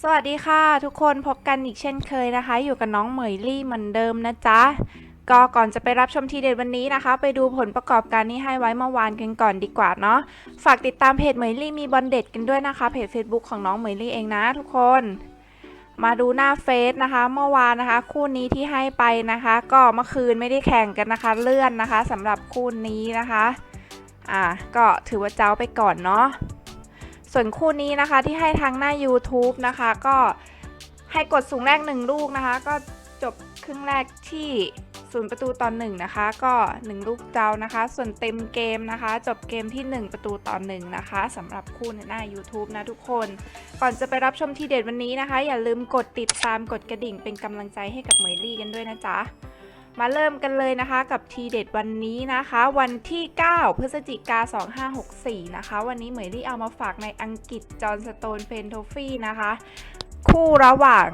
สวัสดีค่ะ ทุกคนพบกันอีกเช่นเคยนะคะ อยู่กับน้องเหมยลี่เหมือนเดิมนะจ๊ะก็ก่อนจะไปรับชมทีเด็ดวันนี้นะคะ ไปดูผลประกอบการที่ให้ไว้เมื่อวานกันก่อนดีกว่าเนาะฝากติดตามเพจเหมยลี่มีบอลเด็ดกันด้วยนะคะเพจ Facebook ของน้องเหมยลี่เองนะ ทุกคน มาดูหน้าเฟซนะคะ เมื่อวานนะคะ คู่นี้ที่ให้ไปนะคะ ก็เมื่อคืนไม่ได้แข่งกันนะคะ เลื่อนนะคะสำหรับคู่นี้นะคะอ่าก็ถือว่าเจ้าไปก่อนเนาะ ส่วนคู่นี้นะคะที่ให้ทางหน้า YouTube นะคะ ก็ให้กดสูงแรกหนึ่งลูกนะคะ ก็จบครึ่งแรกที่ศูนย์ประตูต่อหนึ่งนะคะ ก็ 1 ลูกเจ้านะคะ ส่วนเต็มเกมนะคะ จบเกมที่ 1 ประตูต่อหนึ่งนะคะสำหรับคู่ในหน้า YouTube นะทุกคน ก่อนจะไปรับชมทีเด็ดวันนี้นะคะ อย่าลืมกดติดตามกดกระดิ่งเป็นกำลังใจให้กับเหมยลี่กันด้วยนะจ๊ะ มาเริ่มกันเลยนะคะกับทีเด็ดวันนี้นะคะ วันที่ 9 พฤศจิกา 2564 นะคะ วันนี้เหมยลี่เอามาฝากในอังกฤษจอห์นสโตนเฟนโทฟี่นะคะ คู่ระหว่าง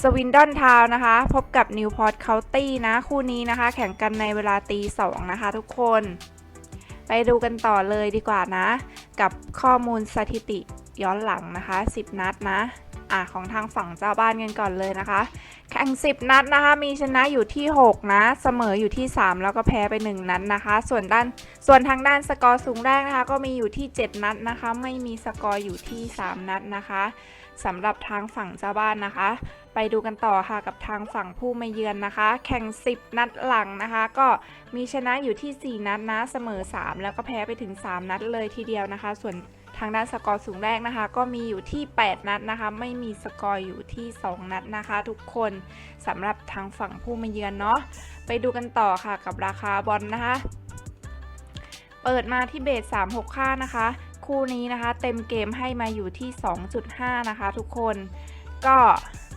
สวินดอนทาวนะคะ พบกับนิวพอร์ตเคาน์ตี้นะ คู่นี้นะคะ แข่งกันในเวลาตีสองนะคะทุกคน ไปดูกันต่อเลยดีกว่านะ กับข้อมูลสถิติ ย้อนหลังนะคะ 10 นัดนะอะของทางฝั่งเจ้าบ้านกันก่อนเลยนะคะ แข่ง 10 นัดนะคะ มีชนะอยู่ที่ 6 นะ เสมออยู่ที่ 3 แล้วก็แพ้ไป 1 นัดนะคะ ส่วนด้านส่วนทางด้านสกอร์สูงแรกนะคะ ก็มีอยู่ที่ 7 นัดนะคะ ไม่มีสกอร์อยู่ที่ 3 นัดนะคะสำหรับทางฝั่งเจ้าบ้านนะคะ ไปดูกันต่อค่ะกับทางฝั่งผู้มาเยือนนะคะ แข่ง 10 นัดหลังนะคะ ก็มีชนะอยู่ที่ 4 นัดนะ เสมอ 3 แล้วก็แพ้ไปถึง 3 นัดเลยทีเดียวนะคะ ส่วน ทางด้านสกอร์สูงแรกนะคะ ก็มีอยู่ที่ 8 นัดนะคะ ไม่มีสกอร์อยู่ที่ 2 นัดนะคะ ทุกคนสำหรับทางฝั่งผู้มาเยือนเนาะไปดูกันต่อค่ะกับราคาบอลนะคะ เปิดมาที่เบส36 ค่านะคะ คู่นี้นะคะ เต็มเกมให้มาอยู่ที่ 2.5 นะคะ ทุกคนก็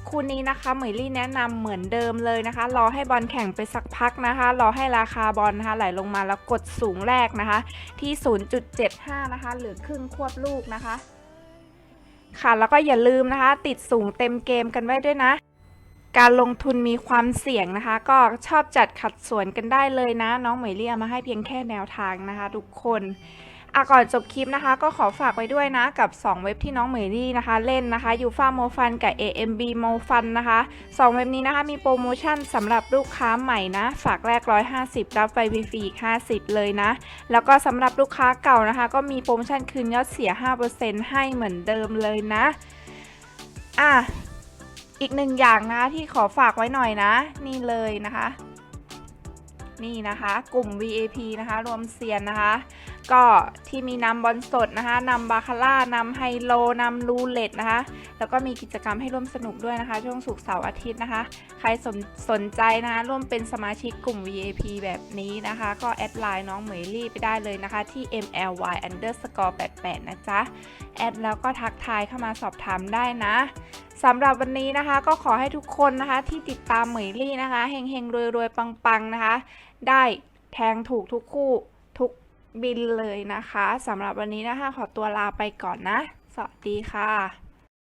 คู่นี้นะคะเหมยลี่แนะนำเหมือนเดิมเลยนะคะ รอให้บอลแข่งไปสักพักนะคะ รอให้ราคาบอลนะคะไหลลงมาแล้วกดสูงแรกนะคะ ที่ 0.75 นะคะ หรือครึ่งควบลูกนะคะ ค่ะแล้วก็อย่าลืมนะคะ ติดสูงเต็มเกมกันไว้ด้วยนะ การลงทุนมีความเสี่ยงนะคะ ก็ชอบจัดขัดสวนกันได้เลยนะ น้องเหมยเลี่ยมาให้เพียงแค่แนวทางนะคะ ทุกคน อะก่อนจบคลิปนะคะ ก็ขอฝากไว้ด้วยนะกับ 2 เว็บที่น้องเหมยลี่นะคะ เล่นนะคะยูฟาโมฟันกับ AMB โมฟันนะคะ 2 เว็บนี้นะคะมีโปรโมชั่นสำหรับลูกค้าใหม่นะ ฝากแรก 150 รับไฟฟรีอีก50 เลยนะ แล้วก็สำหรับลูกค้าเก่านะคะ ก็มีโปรโมชั่นคืนยอดเสีย 5%ให้เหมือนเดิมเลยนะอะอีกหนึ่งอย่างนะที่ขอฝากไว้หน่อยนะ นี่เลยนะคะ นี่นะคะ กลุ่ม VAP นะคะ รวมเซียนนะคะ ก็ที่มีนำบอลสดนะคะนำบาคาร่านำไฮโลนำรูเล็ตนะคะ แล้วก็มีกิจกรรมให้ร่วมสนุกด้วยนะคะ ช่วงศุกเสาร์อาทิตย์นะคะ ใครสนสนใจนะคะร่วมเป็นสมาชิกกลุ่ม VAP แบบนี้นะคะ ก็แอดไลน์น้องเหมยลี่ไปได้เลยนะคะ ที่ MLY underscore 88นะจ๊ะ แอดแล้วก็ทักทายเข้ามาสอบถามได้นะสำหรับวันนี้นะคะก็ขอให้ทุกคนนะคะที่ติดตามเหมยลี่นะคะเฮงเฮงรวยรวยปังปังๆนะคะ ได้แทงถูกทุกคู่ บินเลยนะคะสำหรับวันนี้นะคะ ขอตัวลาไปก่อนนะ สวัสดีค่ะ